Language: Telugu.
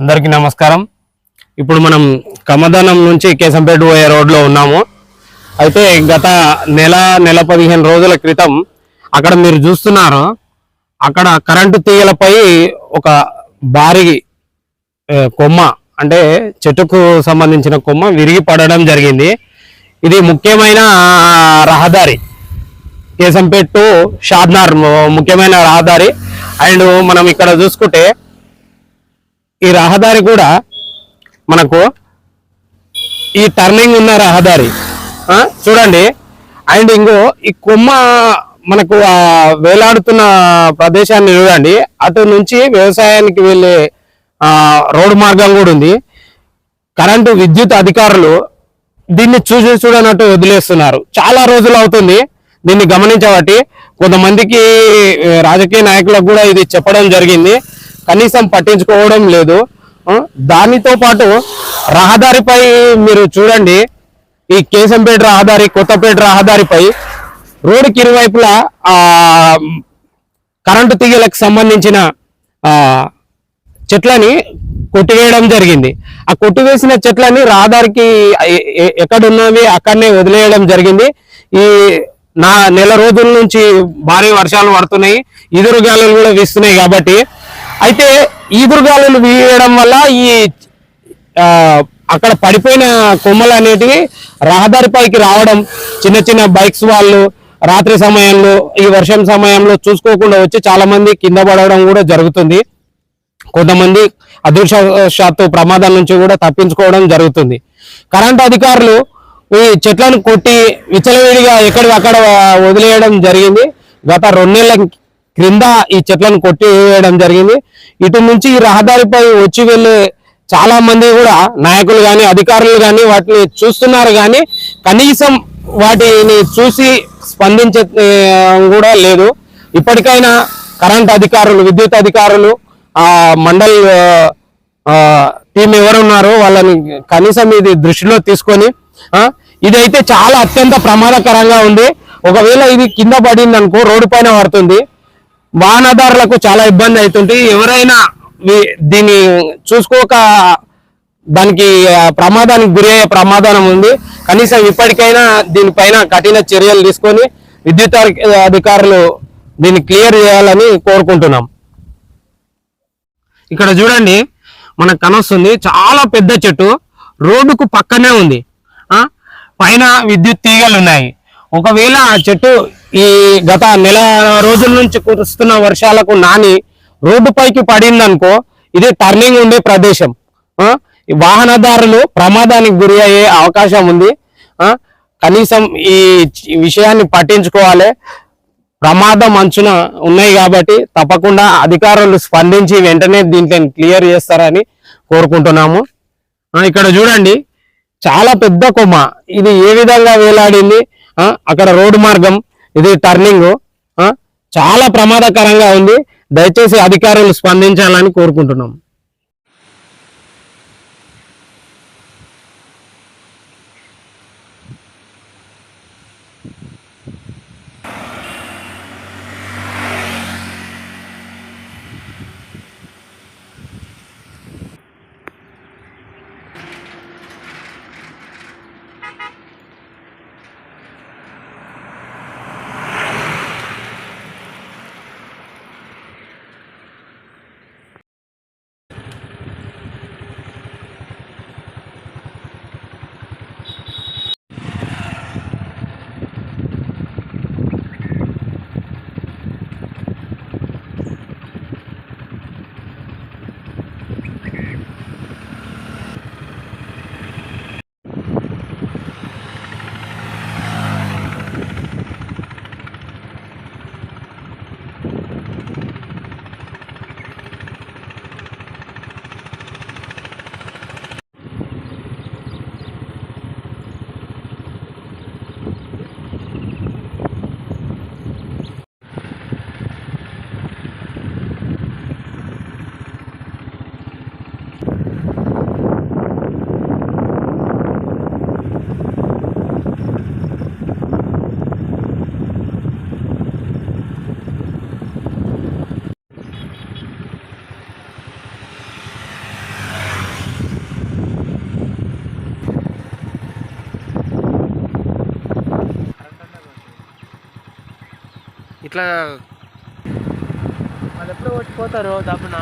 అందరికీ నమస్కారం. ఇప్పుడు మనం కమదానం నుంచి కేశంపేట పోయే రోడ్లో ఉన్నాము. అయితే గత నెల నెల పదిహేను రోజుల క్రితం అక్కడ మీరు చూస్తున్నారు. అక్కడ కరెంటు తీగలపై ఒక భారీ కొమ్మ అంటే చెట్టుకు సంబంధించిన కొమ్మ విరిగి పడడం జరిగింది. ఇది ముఖ్యమైన రహదారి. కేశంపేట టు షాద్నార్ ముఖ్యమైన రహదారి. అండ్ మనం ఇక్కడ చూసుకుంటే ఈ రహదారి కూడా మనకు ఈ టర్నింగ్ ఉన్న రహదారి. చూడండి. అండ్ ఇంకో ఈ కొమ్మ మనకు ఆ వేలాడుతున్న ప్రదేశాన్ని చూడండి. అటు నుంచి వ్యవసాయానికి వెళ్ళే రోడ్డు మార్గం కూడా ఉంది. కరెంటు విద్యుత్ అధికారులు దీన్ని చూసి చూడనట్టు వదిలేస్తున్నారు. చాలా రోజులు అవుతుంది దీన్ని గమనించబట్టి. కొంతమందికి రాజకీయ నాయకులకు కూడా ఇది చెప్పడం జరిగింది. కనీసం పట్టించుకోవడం లేదు. దానితో పాటు రహదారిపై మీరు చూడండి ఈ కేశంపేట రహదారి కొత్తపేట రహదారిపై రోడ్డుకి ఇరువైపులా ఆ కరెంటు తీగలకు సంబంధించిన చెట్లని కొట్టివేయడం జరిగింది. ఆ కొట్టివేసిన చెట్లని రహదారికి ఎక్కడున్నవి అక్కడనే వదిలేయడం జరిగింది. ఈ నా నెల రోజుల నుంచి భారీ వర్షాలు పడుతున్నాయి ఈదురు కూడా వీస్తున్నాయి కాబట్టి అయితే ఈదురుగాలు వీయడం వల్ల ఈ అక్కడ పడిపోయిన కొమ్మలు అనేటివి రహదారిపైకి రావడం చిన్న చిన్న బైక్స్ వాళ్ళు రాత్రి సమయంలో ఈ వర్షం సమయంలో చూసుకోకుండా వచ్చి చాలా మంది కింద పడడం కూడా జరుగుతుంది. కొంతమంది అదృష్టశాత్తు ప్రమాదం నుంచి కూడా తప్పించుకోవడం జరుగుతుంది. కరెంట్ అధికారులు ఈ చెట్లను కొట్టి విచలవిడిగా ఎక్కడికి అక్కడ వదిలేయడం జరిగింది. గత రెండు నెలల క్రింద ఈ చెట్లను కొట్టి వేయడం జరిగింది. ఇటు నుంచి ఈ రహదారిపై వచ్చి వెళ్ళే చాలా మంది కూడా నాయకులు కానీ అధికారులు కానీ వాటిని చూస్తున్నారు కానీ కనీసం వాటిని చూసి స్పందించే కూడా లేదు. ఇప్పటికైనా కరెంట్ అధికారులు విద్యుత్ అధికారులు ఆ మండల్ టీం ఎవరున్నారో వాళ్ళని కనీసం ఇది దృష్టిలో తీసుకొని ఇదైతే చాలా అత్యంత ప్రమాదకరంగా ఉంది. ఒకవేళ ఇది కింద పడింది అనుకో రోడ్డు పైన పడుతుంది. వాహనదారులకు చాలా ఇబ్బంది అవుతుంది ఎవరైనా దీన్ని చూసుకోక దానికి ప్రమాదానికి గురి అయ్యే ప్రమాదం ఉంది. కనీసం ఇప్పటికైనా దీనిపైన కఠిన చర్యలు తీసుకొని విద్యుత్ అధికారులు దీన్ని క్లియర్ చేయాలని కోరుకుంటున్నాం. ఇక్కడ చూడండి మనకు కనొస్తుంది చాలా పెద్ద చెట్టు రోడ్డుకు పక్కనే ఉంది. పైన విద్యుత్ తీగలు ఉన్నాయి ఒకవేళ ఆ చెట్టు ఈ గత నెల రోజుల నుంచి కురుస్తున్న వర్షాలకు నాని రోడ్డు పైకి పడిందనుకో ఇది టర్నింగ్ ఉండే ప్రదేశం. ఈ వాహనదారులు ప్రమాదానికి గురి అయ్యే అవకాశం ఉంది. కనీసం ఈ విషయాన్ని పట్టించుకోవాలి. ప్రమాదం అంచున ఉన్నాయి కాబట్టి తప్పకుండా అధికారులు స్పందించి వెంటనే దీంట్లో క్లియర్ చేస్తారని కోరుకుంటున్నాము. ఇక్కడ చూడండి చాలా పెద్ద కొమ్మ. ఇది ఏ విధంగా వేలాడింది? అక్కడ రోడ్డు మార్గం ఇది టర్నింగ్ చాలా ప్రమాదకరంగా ఉంది. దయచేసి అధికారులు స్పందించాలని కోరుకుంటున్నాం. ఎట్లా? వాళ్ళు ఎప్పుడో వచ్చిపోతారు దప్పున